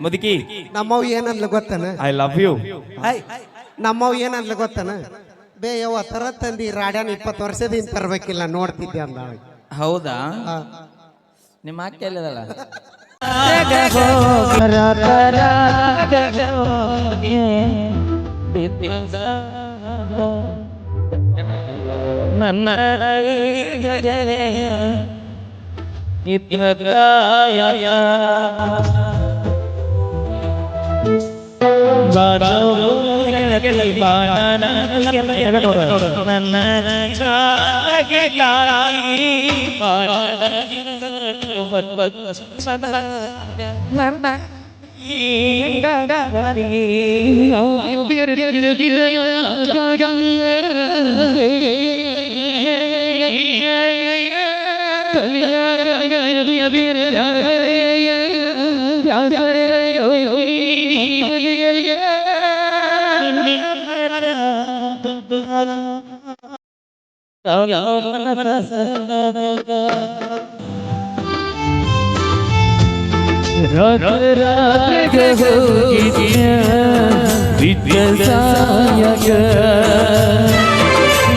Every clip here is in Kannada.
ಮುದುಕಿ. ನಮ್ಮವ್ ಏನಂದ್ಲ ಗೊತ್ತನ? ಐ ಲವ್ ಯು ನಮ್ಮವ್ ಏನಂದ್ಲ ಗೊತ್ತನ? ಬೇ ಯಾವ ತರ ತಂದಿ ರಾಡ್ಯಾನ ಇಪ್ಪತ್ತು ವರ್ಷದಿಂದ ತರ್ಬೇಕಿಲ್ಲ ನೋಡ್ತಿದ್ದೆ ಅಂದ ಹೌದಾ? ನಿಮ್ಮ ಅಕ್ಕ ಎಲ್ಲದಲ್ಲ ನನ್ನ Yeah, yeah, yeah. ವಿದ್ಯಾಸಾಯಕ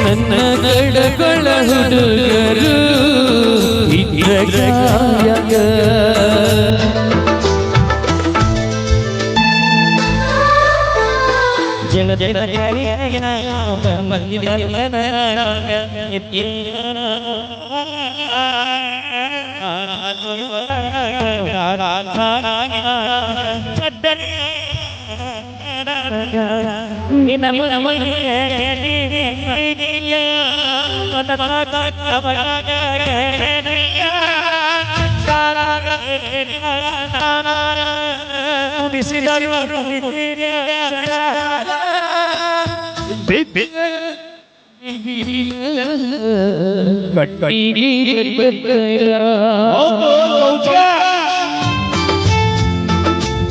ನನ್ನ ಗಡಗಳ ಹುಡುಗರು ವಿದ್ಯಾಸಾಯಕ ಜನ ಜನ This is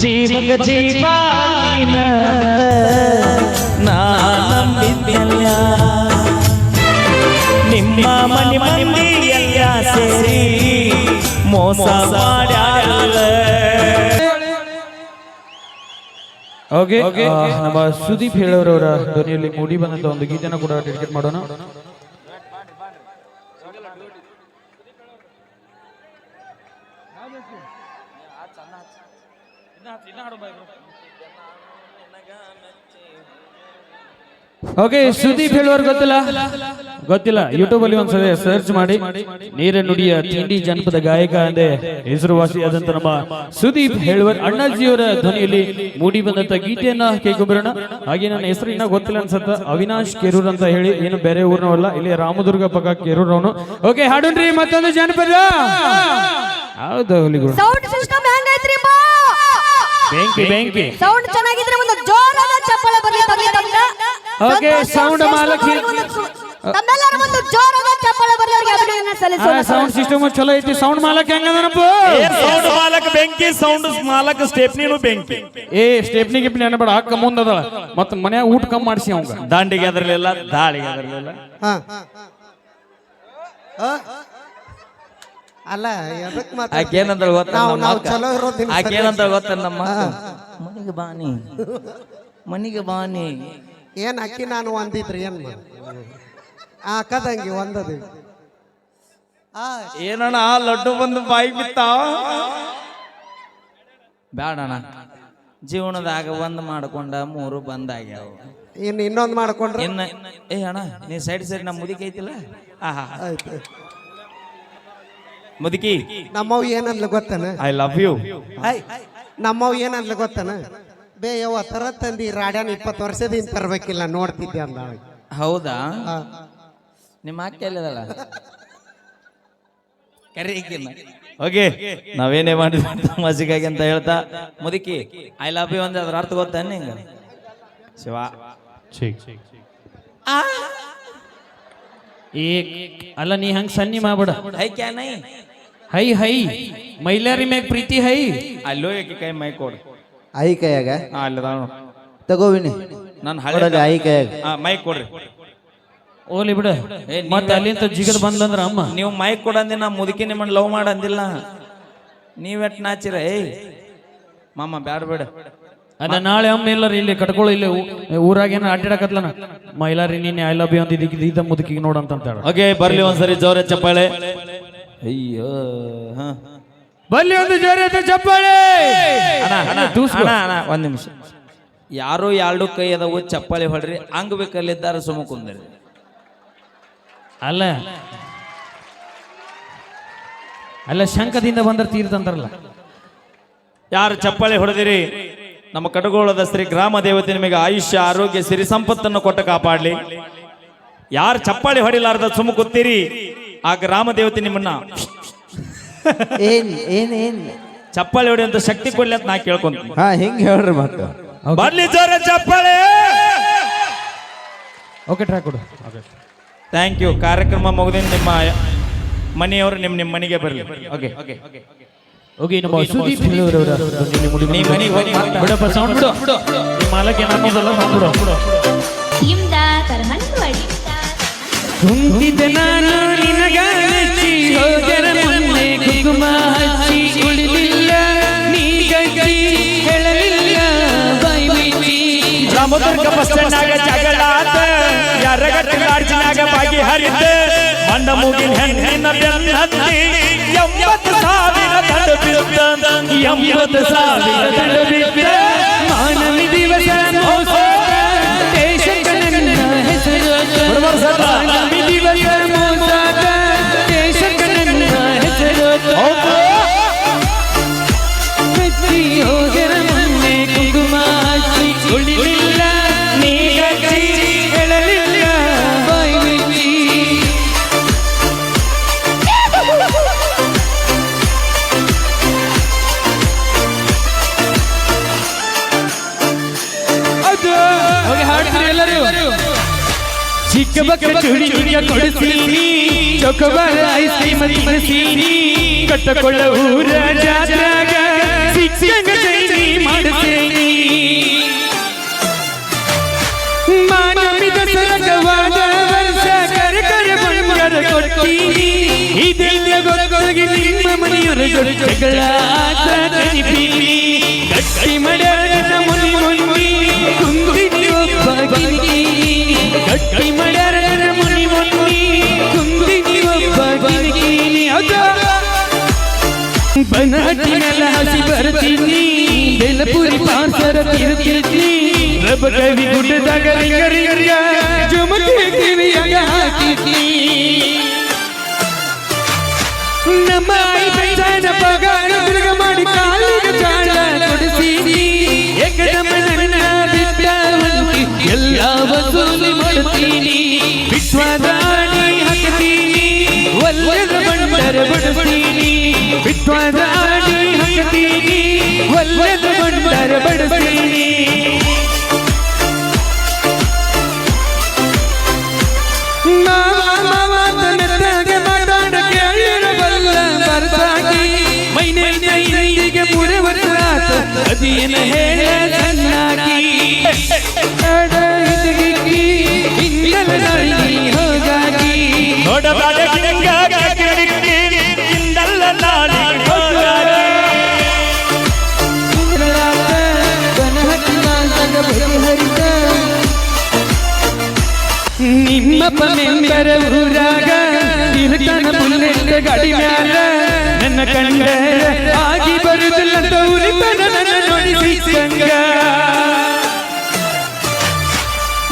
जीवन जीवा ಓಕೆ ಓಕೆ ನಮ್ಮ ಸುದೀಪ್ ಹೇಳೋರವರ ಧ್ವನಿಯಲ್ಲಿ ಮೂಡಿ ಬಂದಂತ ಒಂದು ಗೀತೆನ ಕೂಡ ಡೆಡಿಕೇಟ್ ಮಾಡೋಣ. ಓಕೆ ಸುದೀಪ್ ಹೇಳುವವ್ರು ಗೊತ್ತಿಲ್ಲ. ಗೊತ್ತಿಲ್ಲ. ಯೂಟ್ಯೂಬ್ ಅಲ್ಲಿ ಒಂದ್ಸಲ ಸರ್ಚ್ ಮಾಡಿ ನೀರ ನುಡಿಯ ತಿಂಡಿ ಜನಪದ ಗಾಯಕ ಹೆಸರುವಾಸಿ ಹೆಸರುವಾಸಿಯಾದಂತ ನಮ್ಮ ಸುದೀಪ್ ಹೇಳುವರ್. ಅಣ್ಣಾಜಿಯವರ ಧ್ವನಿಯಲ್ಲಿ ಮೂಡಿ ಬಂದಂತ ಗೀತೆಯನ್ನ ಕೇಳ್ಕೊಂಬರೋಣ ಹಾಗೆ ನನ್ನ ಹೆಸರು ಇನ್ನ ಗೊತ್ತಿಲ್ಲ ಅನ್ಸತ್ತ. ಅವಿನಾಶ್ ಕೆರೂರ್ ಅಂತ ಹೇಳಿ ಏನು ಬೇರೆ ಊರ್ನವಲ್ಲ ಇಲ್ಲಿ ರಾಮದುರ್ಗ ಪಕ್ಕ ಕೆರೂರ್ ಅವನು ಓಕೆ ಹಾಡುನ್ರಿ ಮತ್ತೊಂದು ಜನಪದ. ಹೌದು ಹುಲಿಗಳು? ಸೌಂಡ್ ಸಿಸ್ಟಮ್ ಹೆಂಗೈತ್ರಿ ಬಾ ಬೆಂಕಿ ಬೆಂಕಿ. ಸೌಂಡ್ ಚೆನ್ನಾಗಿದ್ರೆ ಒಂದು ಜೋರಾದ ಚಪ್ಪಾಳೆ ಬರ್ಲಿ ಬರ್ಲಿ ಸೌಂಡ್ sound ಮಾಲಕಿ. ತಮ್ಮೆಲ್ಲರ ಒಂದು ಜೋರಾದ ಚಪ್ಪಾಳೆ ಬರ್ಲಿ ಅವ್ರಿಗೆ ಅಭಿನಂದನೆ ಸಲ್ಲಿಸೋಣ ಸೌಂಡ್ ಸಿಸ್ಟಮ್ ಚಲೋ ಐತಿ. ಸೌಂಡ್ ಮಾಲಕ್ ಹೆಂಗದನಪ್ಪ ಸೌಂಡ್ ಮಾಲಕ್ ಬೆಂಕಿ ಸೌಂಡ್ ಮಾಲಕ್ ಸ್ಟೆಪ್ನಿನು ಬೆಂಕಿ. ಏ ಸ್ಟೆಪ್ನಿ ಗಿಪ್ನಿ ಅನ್ಬೇಡ ಅಕ್ಕ ಮುಂದದ ಮತ್ತ ಮನ್ಯಾಗ ಊಟ ಕಮ್ಮಿ ಮಾಡಿಸಿ ಅವಂಗ. ದಾಂಡಿಗೆ ಅದರಲಿಲ್ಲ ದಾಳಿಗೆ ಅದರಲಿಲ್ಲ? ಅಲ್ಲ ಎದಕ್ ಮಾತಾಡ್ತಿ? ಆಕೆ ಏನಂತ ಗೊತ್ತ ನಾವು ಚಲೋ ಇರೋದಿನ ಆಕೆ ಗೊತ್ತ ನಮ್ಮ ಮನಿಗೆ ಬಾನಿ. ಮನಿಗೆ ಬಾನಿ. ಏನ್ ಅಕ್ಕಿ ನಾನು ಅಂದಿದ್ರಿ ಏನ್ ಆ ಕದಂಗಿ ಒಂದದಿ. ಆ. ಏನಣ್ಣ ಲಡ್ಡು ಬಂದು ಬಾಯಿ ಬಿತ್ತ? ಬೇಡಣ್ಣ ಜೀವನದಾಗ ಒಂದ್ ಮಾಡ್ಕೊಂಡ ಮೂರು ಬಂದಾಗ್ಯಾವ. ಇನ್ನು ಇನ್ನೊಂದು ಮಾಡ್ಕೊಂಡ್ರೆ? ಇನ್ನ ಏ ಅಣ್ಣ ನೀ ಸೈಡ್ ಸೈಡ್ ನಮ್ಮ ಮುದುಕಿ ಐತಿಲ್ಲ? ಆಹಾ. ಆಯ್ತು. ಮುದುಕಿ. ನಮ್ಮವ್ ಏನಂದ್ಲ ಗೊತ್ತನ? I love you. ನಮ್ಮವ್ ಏನಂದ್ಲ ಗೊತ್ತನ? ಬೇ ಯಾವ ತರ ತಂದಿ ರಾಡ್ಯಾನ ಇಪ್ಪತ್ತು ವರ್ಷದಿಂದ ತರಬೇಕಿಲ್ಲ ನೋಡ್ತಿದ್ದೆ ಅಂದ ಹೌದಾ? ನಿಮ್ಮ ಅಕ್ಕ ಎಲ್ಲಿದಲ್ಲ ಕರೆ ಓಕೆ ನಾವೇನೇ ಮಾಡಿದ್ವಿ ಮಸಿಗಾಗಿ ಅಂತ ಹೇಳ್ತಾ ಮುದುಕಿ ಐ ಲವ್ ಯು ಅಂದ್ರೆ ಅದ್ರ ಅರ್ಥ ಗೊತ್ತಾ ಹಿಂಗ ಶಿವ. ಏ ಅಲ್ಲ ನೀ ಹಂಗ ಸನ್ನಿ ಮಾಡ್ಬಿಡ. ಹೈ ಕ್ಯಾ ನೈ ಹೈ ಹೈ. ಮೈಲಾರಿ ಮ್ಯಾಗ ಪ್ರೀತಿ ಹೈ. ಅಲ್ಲೋ ಏಕೆ ಕೈ ಮೈ ಕೊಡು. ಐ ಕೈಯಾಗ? ಅಲ್ಲದ ತಗೋವಿನಿ. ನಾನು ಹಳೆ ಐ ಕೈಯಾಗ. ಮೈ ಮೈಕ್ ಕೊಡ್ರಿ. ಓಲಿ ಬಿಡ. ಮತ್ತೆ ಅಲ್ಲಿಂದ ಜಿಗದ್ ಬಂದ್ಲಂದ್ರ ಅಮ್ಮ. ನೀವು ಮೈಕ್ ಕೊಡಂದಿ ನಾ ಮುದುಕಿ ನಿಮ್ಮನ್ನ ಲವ್ ಮಾಡಂದಿಲ್ಲ ನೀವೆಟ್ ನಾಚಿರ? ಏಯ್ ಮಾಮ ಬ್ಯಾಡ ಬೇಡ. ಅದ ನಾಳೆ ಅಮ್ಮ ಎಲ್ಲರೂ ಇಲ್ಲಿ ಕಟ್ಕೊಳ್ಳೋ ಇಲ್ಲಿ ಊರಾಗ ಏನ ಅಡ್ಡಾಡಕತ್ಲನ? ಮೈಲಾರಿ ನೀನೆ ಐ ಲವ್ ಯು ಅಂತ ಇದಕ್ಕೆ ಇದ ಮುದುಕಿಗೆ ನೋಡಂತ ಅಂತ ಹೇಳ ಓಕೆ ಬರ್ಲಿ ಒಂದ್ಸರಿ ಜೋರ ಚಪ್ಪಾಳೆ. ಅಯ್ಯೋ ಹಾ. ಬಲ್ಲಿ ಒಂದು ಜೋರಿ ಚಪ್ಪಾಳೆ. ಅಣ್ಣ ಅಣ್ಣ ತೂಸ್ಕೊ. ಅಣ್ಣ ಅಣ್ಣ ಒಂದ್ ನಿಮಿಷ. ಯಾರು ಎರಡು ಕೈ ಅದಾವು ಚಪ್ಪಾಳೆ ಹೊಡ್ರಿ. ಅಂಗ್ ಬೇಕಲ್ಲಿದ್ದಾರೆ ಸುಮ್ಮ ಕುಂದ್ರಿ. ಅಲ್ಲ. ಅಲ್ಲ ಶಂಕದಿಂದ ಬಂದ್ರ ತೀರ್ತಂತಾರಲ್ಲ ಯಾರು ಚಪ್ಪಾಳೆ ಹೊಡೆದಿರಿ? ನಮ್ಮ ಕಡಗೋಳದ ಶ್ರೀ ಗ್ರಾಮ ದೇವತೆ ನಿಮಗೆ ಆಯುಷ್ಯ ಆರೋಗ್ಯ ಸಿರಿ ಸಂಪತ್ತನ್ನು ಕೊಟ್ಟ ಕಾಪಾಡ್ಲಿ. ಯಾರು ಚಪ್ಪಾಳೆ ಹೊಡಿಲಾರ್ದ ಸುಮ್ಮ ಕೂತೀರಿ? ಆ ಗ್ರಾಮ ದೇವತೆ ನಿಮ್ಮನ್ನ. ಏನ್ ಏನ್ ಏನ್? ಚಪ್ಪಾಳೆ ಹೊಡೆಯುವಂತ ಶಕ್ತಿ ಕೊಡ್ಲಿ ಅಂತ ನಾ ಕೇಳ್ಕೊಂತೀನಿ ಹಾ ಹಿಂಗ್ ಹೇಳ್ರಿ ಮತ್ತೆ. ಬರ್ಲಿ ಜೋರ ಚಪ್ಪಾಳೆ! ಓಕೆ ಟ್ರ್ಯಾಕ್ ಕೊಡು. ಥ್ಯಾಂಕ್ ಯು ಕಾರ್ಯಕ್ರಮ ಮುಗಿದಿನ ನಿಮ್ಮ ಮನೆಯವರು ನಿಮ್ಮ ನಿಮ್ಮ ಮನೆಗೆ ಬರಲಿ. ಓಕೆ ಓಕೆ ಹೋಗಿ ನಮ್ಮ ಸುದೀಪ್ ಮನೆಗೆ ಹೋಗಿ ಬಿಡಪ್ಪ ಸೌಂಡ್ ಬಿಡು ನಿಮ್ಮ ಮಾಲಕ್ ಏನಾಗೋದಲ್ಲ sound ಬಿಡು. ಇಮ್ದಾದರ್ ಹನ್ವಡಿ ಕುಂತಿದ್ದೆ ನಾನು ಹೋಗರ ಮೊನ್ನೆ ಕುಂಕುಮ ಹಚ್ಚಿ. ಮಂಡ ಮುಗಿನ ಹೆಣ್ಣಿನ ಬೆನ್ನ ಹತ್ತಿ ಎಂಬತ್ತು ಸಾವಿರ ಎಂಬತ್ತು ಸಾವಿರ ಮಾನವಿ ದಿವಸ ಚಿಕ್ಕ ಬಕ್ಕ ಚುಡಿಯ ಕೊಡಿಸೀನಿ ಚೊಕಬಾರ ಐಸ್ ಕ್ರೀಮ್ ತಿನ್ನಿಸೀನಿ ಕಟ್ಟಕೊಳ್ಳ ಊರ ಜಾತ್ರಾಗ ಸಿಕ್ಕ ಚೈನಿ ಮಾಡಿಸೇನಿ ಮಾನವಿದ ಸರಗವಾದ ವರ್ಷ ಕರ ಕರ ಬಂಗಾರ ಕೊಡ್ತೀನಿ. ಇದೆಲ್ಲ ಗೊರಗೊರಗಿ ನಿಮ್ಮ ಮನೆಯವರ ಜೊತೆ ಜಗಳ ಗಟ್ಟಿ ಮಡ್ಯಾರ ಕವಿ ಗುಡ್ಡದಾಗ ರಿಂಗ ರಿಂಗ ಜುಮಕಿ ಕಿವಿಯಾಗ ಹಾಕಿದ್ನಿ. ನಮ್ಮ ಐ ಪಗಾರ ತಿರುಗ ಮಾಡಿ ಕಾಲಿಗೆ ಚಾಳ ಕೊಡಿಸೀನಿ ಏಕದಮ ನನ್ನ ಬಿಟ್ಟ ಎಲ್ಲ ವಸೂಲಿ ಮಾಡ್ತೀನಿ. ವಿಶ್ವದಾಣಿ ಹಾಕ್ತೀನಿ. ಒಲ್ಲದ ಬಂಡರ ಬಡಿಸ್ತೀನಿ. ವಿಶ್ವದಾಣಿ ಹಾಕ್ತೀನಿ. ಒಲ್ಲದ ಬಂಡರ ಬಡಿಸ್ತೀನಿ ಅದೇನ ಹೇಳ ಚೆನ್ನಾಗಿ ಅಡ ಹಿತಗಿಕ್ಕಿ ಇನ್ನಲ ನಾಳಿ ಹೋಗಾಗಿ. ನೋಡಬೇಡ ಗಿಡಂಗ ಗಿಡಕ್ಕೆ ಇಂದಲ್ಲ ನಾಡಿ ಹೋಗಾಗ. ಇಂದ್ರಲಾತ ಬನಹಟ್ಟಿ ಮಾಲ್ದಾಗ ಬಗೆಹರಿತ ನಿಮ್ಮಪ್ಪ ಮೆಂಬರ ಊರಾಗ ಇರ್ತಾನ ಬುಲ್ಲೆಟ್ ಗಾಡಿ ಮ್ಯಾಲ ನನ್ನ ಕಂಡ ಆಗಿ ಬರುದಿಲ್ಲ ಸಂಗ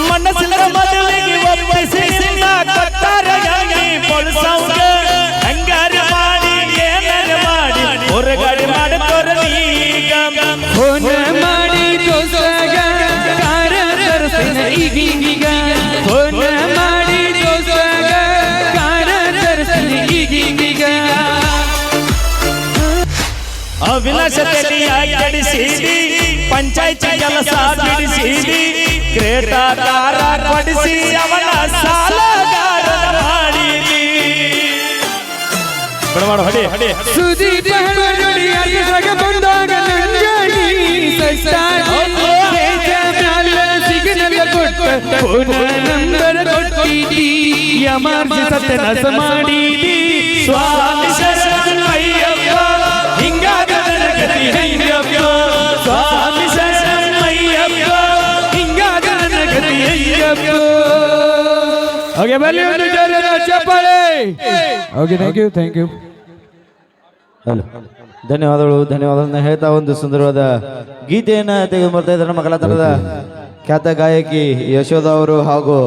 ಮನಸ್ಸಿನ ಮದುವೆಗೆ ಒಪ್ಪಿಸಿ ನಿನ್ನ ಕತ್ತಾರಗಾಗಿ ಬಳಸೌಗ ಹಂಗಾರ ಮಾಡಿ ಏನಾರ ಮಾಡಿ ಹೊರಗಡೆ ಮಾಡ್ಕೊರ ಈಗ ಫೋನ್ ಮಾಡಿ ದೋಸ್ತಾಗ ಕಾರ ತರಸಿನ ಈಗೀಗ ಫೋನ್ ಮಾಡಿ ದೋಸ್ತಾಗ ಕಾರ ತರಸಿನ ಈಗೀಗ ಅವಿನಾಶದಲ್ಲಿ ಅಡಿಸಿದಿ ಪಂಚಾಯತಿ ಕೆಲಸ ಬಿಡಿಸಿದಿ. ಕ್ರೇಟಾಕಾರ ಕೊಡಿಸಿ ಅವನ ಸಾಲಗಾರ ಮಾಡಿ ಹೊಡಿ ಹೊಡಿ. ಬಂದಾಗ ಮ್ಯಾಲ ಸಿಗ್ನಲ್ ಕೊಟ್ಟ ಓಕೆ ಬನ್ನಿ ಒಂದು ಜೋರಾದ ಚಪ್ಪಾಳೆ okay thank you thank you hello ಧನ್ಯವಾದಗಳು ಧನ್ಯವಾದಗಳನ್ನ ಹೇಳ್ತಾ ಒಂದು ಸುಂದರವಾದ ಗೀತೆಯನ್ನ ತೆಗೆದು ಬರ್ತಾ ಇದ್ದಾರೆ ನಮ್ಮ ಕಲಾತನದ ಖ್ಯಾತ ಗಾಯಕಿ ಯಶೋಧ ಅವರು ಹಾಗೂ